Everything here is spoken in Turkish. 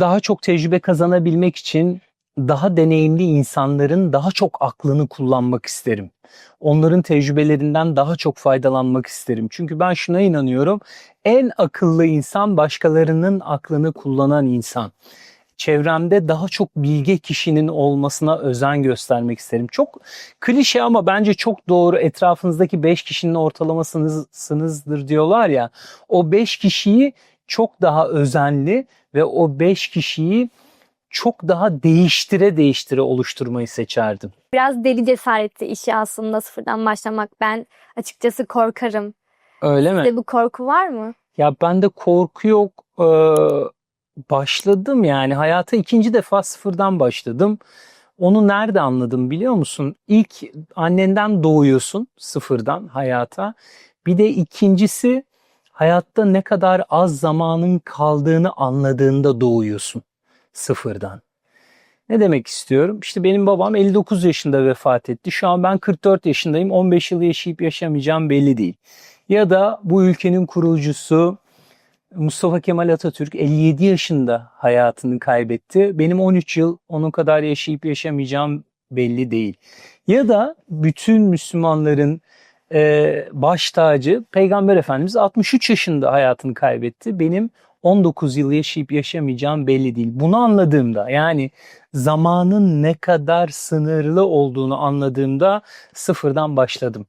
daha çok tecrübe kazanabilmek için daha deneyimli insanların daha çok aklını kullanmak isterim. Onların tecrübelerinden daha çok faydalanmak isterim. Çünkü ben şuna inanıyorum. En akıllı insan başkalarının aklını kullanan insan. Çevremde daha çok bilge kişinin olmasına özen göstermek isterim. Çok klişe ama bence çok doğru. Etrafınızdaki 5 kişinin ortalamasınızdır diyorlar ya. O 5 kişiyi çok daha özenli ve o 5 kişiyi çok daha değiştire değiştire oluşturmayı seçerdim. Biraz deli cesareti işi aslında sıfırdan başlamak. Ben açıkçası korkarım. Öyle mi? Sizde bu korku var mı? Ya bende korku yok. Ee, başladım yani hayata ikinci defa sıfırdan başladım. Onu nerede anladım biliyor musun? İlk annenden doğuyorsun sıfırdan hayata. Bir de ikincisi hayatta ne kadar az zamanın kaldığını anladığında doğuyorsun sıfırdan. Ne demek istiyorum? İşte benim babam 59 yaşında vefat etti. Şu an ben 44 yaşındayım. 15 yıl yaşayıp yaşamayacağım belli değil. Ya da bu ülkenin kurucusu Mustafa Kemal Atatürk 57 yaşında hayatını kaybetti. Benim 13 yıl onun kadar yaşayıp yaşamayacağım belli değil. Ya da bütün Müslümanların e, baş tacı Peygamber Efendimiz 63 yaşında hayatını kaybetti. Benim 19 yıl yaşayıp yaşamayacağım belli değil. Bunu anladığımda yani zamanın ne kadar sınırlı olduğunu anladığımda sıfırdan başladım.